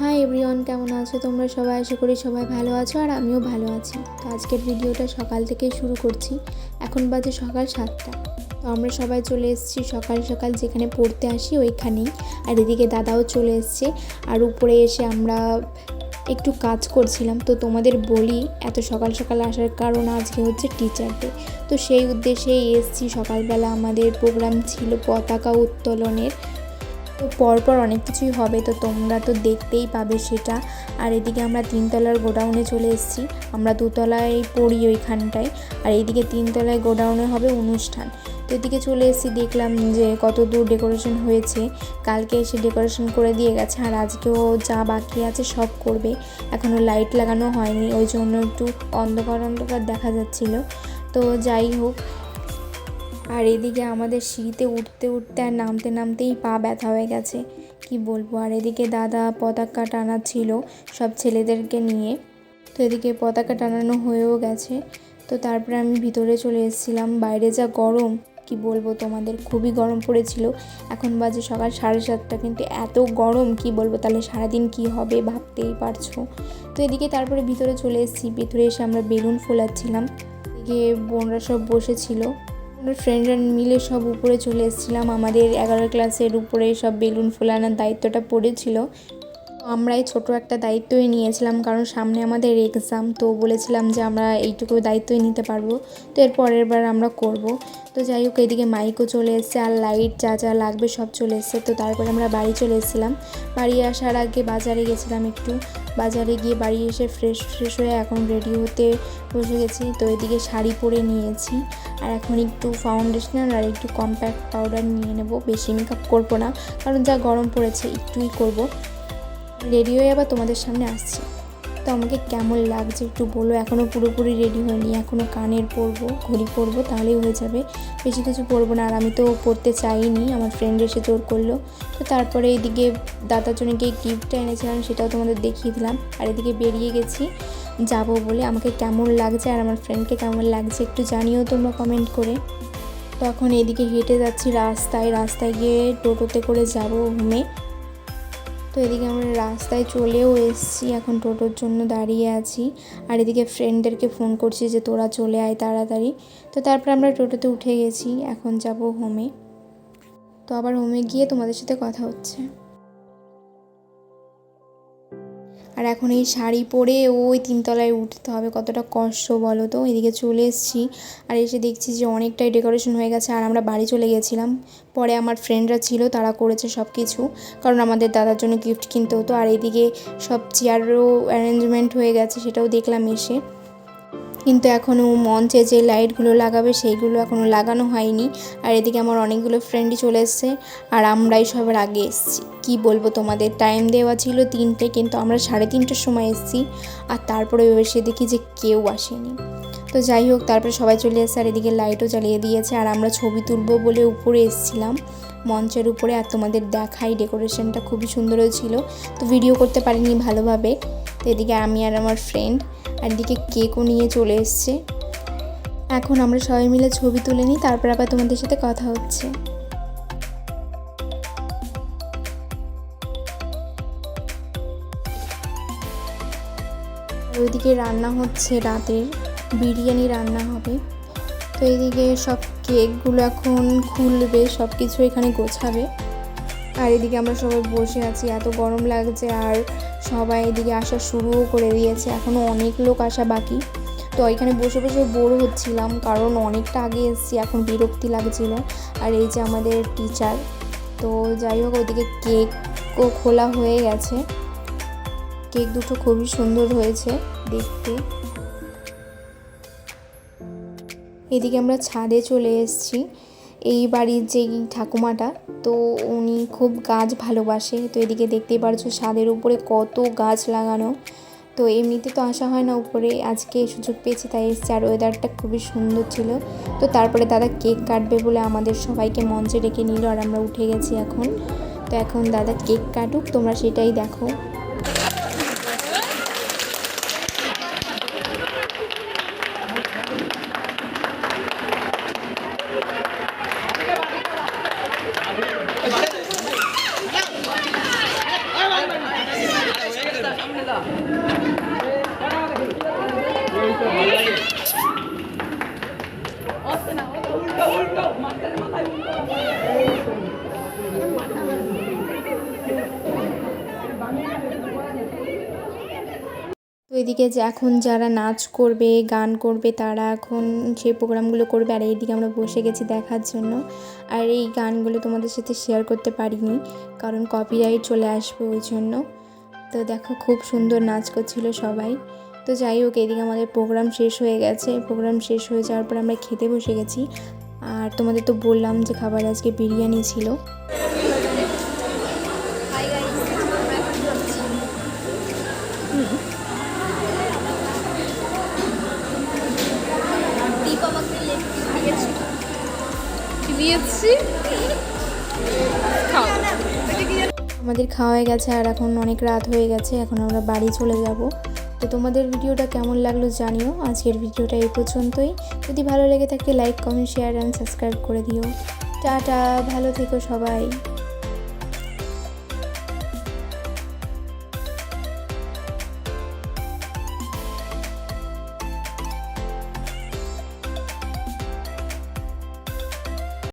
Hi everyone কেমন আছো? তোমরা সবাই আশা করি সবাই ভালো আছো আর আমিও ভালো আছি। তো আজকের ভিডিওটা সকাল থেকেই শুরু করছি। এখন বাজে সকাল সাতটা। তো আমরা সবাই চলে এসেছি সকাল সকাল যেখানে পড়তে আসি ওইখানেই। আর এদিকে দাদাও চলে এসছে আর উপরে এসে আমরা একটু কাজ করছিলাম। তো তোমাদের বলি, এত সকাল সকাল আসার কারণ আজকে হচ্ছে টিচার ডে তো সেই উদ্দেশ্যেই এসছি। সকালবেলা আমাদের প্রোগ্রাম ছিল পতাকা উত্তোলনের। তো পরপর অনেক কিছুই হবে, তো তোমরা তো দেখতেই পাবে সেটা। আর এদিকে আমরা তিনতলার গোডাউনে চলে এসেছি। আমরা দুতলায় পড়ি ওইখানটায়, আর এইদিকে তিনতলায় গোডাউনে হবে অনুষ্ঠান। তো এদিকে চলে এসেছি, দেখলাম যে কত দূর ডেকোরেশন হয়েছে। কালকে এসে ডেকোরেশন করে দিয়ে গেছে, আর আজকেও যা বাকি আছে সব করবে। এখনও লাইট লাগানো হয়নি, ওই জন্য একটু অন্ধকার অন্ধকার দেখা যাচ্ছিল। তো যাই হোক আর এদিকে আমাদের সিঁড়িতে উঠতে উঠতে আর নামতে নামতেই পা ব্যথা হয়ে গেছে। কি বলব? আর এদিকে দাদা পতাকা টানাচ্ছিল সব ছেলেদেরকে নিয়ে। তো এদিকে পতাকা টানানো হয়েও গেছে। তো তারপরে আমি ভিতরে চলে এসেছিলাম। বাইরে যা গরম, কি বলব তোমাদের? খুবই গরম পড়েছিল। এখন বাজে সকাল সাড়ে সাতটা। কিন্তু এত গরম, কি বলব? তাহলে সারাদিন কি হবে ভাবতেই পারছ? তো এদিকে তারপরে ভিতরে চলে এসেছি। ভিতরে এসে আমরা বেলুন ফোলাচ্ছিলাম। এদিকে বোনরা সব বসেছিল। ফ্রেন্ডরা মিলে সব উপরে চলে এসেছিলাম। আমাদের এগারো ক্লাসের উপরে সব বেলুন ফোলানোর দায়িত্বটা পড়েছিল। আমরাই ছোট একটা দায়িত্বই নিয়েছিলাম, কারণ সামনে আমাদের এক্সাম তো বলেছিলাম যে আমরা এইটুকু দায়িত্বই নিতে পারব। তো এর পরের বার আমরা করব। তো যাই হোক, এদিকে মাইকও চলে এসছে, আর লাইট যা যা লাগবে সব চলে এসছে। তো তারপরে আমরা বাড়ি চলে এসেছিলাম। বাড়ি আসার আগে বাজারে গেছিলাম একটু। বাজারে গিয়ে বাড়ি এসে ফ্রেশ ফ্রেশ হয়ে এখন রেডি হতে বসে গেছি। তো এদিকে শাড়ি পরে নিয়েছি। আর এখন একটু ফাউন্ডেশনার আর একটু কম্প্যাক্ট পাউডার নিয়ে নেব। বেশি মেকআপ করব না, কারণ যা গরম পড়েছে একটুই করব। রেডি আবার তোমাদের সামনে আসছি। তো আমাকে কেমন লাগছে একটু বলো। এখনও পুরোপুরি রেডি হয়নি এখনও কানের পরবো, ঘড়ি পরবো, তাহলেই হয়ে যাবে। বেশি কিছু পরবো না, আর আমি তো পরতে চাইনি, আমার ফ্রেন্ড এসে জোর করল। তো তারপরে এদিকে দাদার জন্য গিয়ে গিফটটা এনেছিলাম, সেটাও তোমাদের দেখিয়ে দিলাম। আর এদিকে বেরিয়ে গেছি, যাব বলে। আমাকে কেমন লাগছে আর আমার ফ্রেন্ডকে কেমন লাগছে একটু জানিও তোমরা কমেন্ট করে। তো এখন এদিকে হেঁটে যাচ্ছি রাস্তায়। রাস্তায় গিয়ে টোটোতে করে যাব হোমে তো এদিকে আমরা রাস্তায় চলেও এসেছি। এখন টোটোর জন্য দাঁড়িয়ে আছি। আর এদিকে ফ্রেন্ডদেরকে ফোন করছি যে, তোরা চলে আয় তাড়াতাড়ি। তো তারপর আমরা টোটোতে উঠে গেছি। এখন যাব হোমে তো আবার হোমে গিয়ে তোমাদের সাথে কথা হচ্ছে। আর এখন এই শাড়ি পরে ওই তিনতলায় উঠতে হবে, কতটা কষ্ট বলো তো? এদিকে চলে এসেছি আর এসে দেখছি যে অনেকটাই ডেকোরেশন হয়ে গেছে আর আমরা বাড়ি চলে গেছিলাম। পরে আমার ফ্রেন্ডরা ছিল, তারা করেছে সব কিছু কারণ আমাদের দাদার জন্য গিফট কিনতে হতো। আর এদিকে সব চেয়ারও অ্যারেঞ্জমেন্ট হয়ে গেছে, সেটাও দেখলাম এসে। কিন্তু এখনও মঞ্চে যে লাইটগুলো লাগাবে সেইগুলো এখনও লাগানো হয়নি। আর এদিকে আমার অনেকগুলো ফ্রেন্ডই চলে এসছে আর আমরাই সবার আগে এসেছি। কি বলব তোমাদের? টাইম দেওয়া ছিল তিনটে কিন্তু আমরা সাড়ে তিনটের সময় এসেছি। আর তারপরে এসে দেখি যে কেউ আসেনি। তো যাই হোক, তারপরে সবাই চলে এসছে আর এদিকে লাইটও জ্বালিয়ে দিয়েছে। আর আমরা ছবি তুলবো বলে উপরে এসেছিলাম মঞ্চের উপরে আর তোমাদের দেখাই, ডেকোরেশনটা খুবই সুন্দর ছিল। তো ভিডিও করতে পারিনি ভালোভাবে। তো এদিকে আমি আর আমার ফ্রেন্ড আর এদিকে কেকও নিয়ে চলে এসছে। এখন আমরা সবাই মিলে ছবি তুলে নিই, তারপর আবার তোমাদের সাথে কথা হচ্ছে। ওইদিকে রান্না হচ্ছে রাতের, বিরিয়ানি রান্না হবে। তো এইদিকে সব কেকগুলো এখন খুলবে সব কিছু এখানে গোছাবে। আর এদিকে আমরা সবাই বসে আছি, এত গরম লাগছে আর সবাই এদিকে আসা শুরুও করে দিয়েছে। এখনও অনেক লোক আসা বাকি। তো এখানে বসে বসে বোর হচ্ছিলাম, কারণ অনেকটা আগে এসেছি, এখন বিরক্তি লাগছিল। আর এই যে আমাদের টিচার তো যাই হোক, ওইদিকে কেকও খোলা হয়ে গেছে। কেক দুটো খুবই সুন্দর হয়েছে দেখতে। এদিকে আমরা ছাদে চলে এসেছি। এই বাড়ির যে ঠাকুমাটা, তো উনি খুব গাছ ভালোবাসে। তো এদিকে দেখতেই পারছ ছাদের উপরে কত গাছ লাগানো। তো এমনিতে তো আসা হয় না উপরে, আজকে সুযোগ পেয়েছি, তাই এসছে। আর ওয়েদারটা খুবই সুন্দর ছিল। তো তারপরে দাদা কেক কাটবে বলে আমাদের সবাইকে মঞ্চে ডেকে নিল, আর আমরা উঠে গেছি এখন। তো এখন দাদা কেক কাটুক, তোমরা সেটাই দেখো। তো এদিকে যে এখন যারা নাচ করবে, গান করবে, তারা এখন সেই প্রোগ্রামগুলো করবে, আর এইদিকে আমরা বসে গেছি দেখার জন্য। আর এই গানগুলো তোমাদের সাথে শেয়ার করতে পারিনি, কারণ কপিরাইট চলে আসবে ওই জন্য। তো দেখো খুব সুন্দর নাচ করছিল সবাই। তো যাই হোক এদিকে আমাদের প্রোগ্রাম শেষ হয়ে গেছে। প্রোগ্রাম শেষ হয়ে যাওয়ার পর আমরা খেতে বসে গেছি। আর তোমাদের তো বললাম যে খাবার আজকে বিরিয়ানি ছিল। দিয়েছে। আমাদের খাওয়া হয়ে গেছে আর এখন অনেক রাত হয়ে গেছে, এখন আমরা বাড়ি চলে যাব। তো তোমাদের ভিডিওটা কেমন লাগল জানিও, আজকের ভিডিওটা এই পর্যন্তই। যদি ভালো লেগে থাকে like comment share and subscribe করে দিও। টাটা, ভালো থেকো সবাই।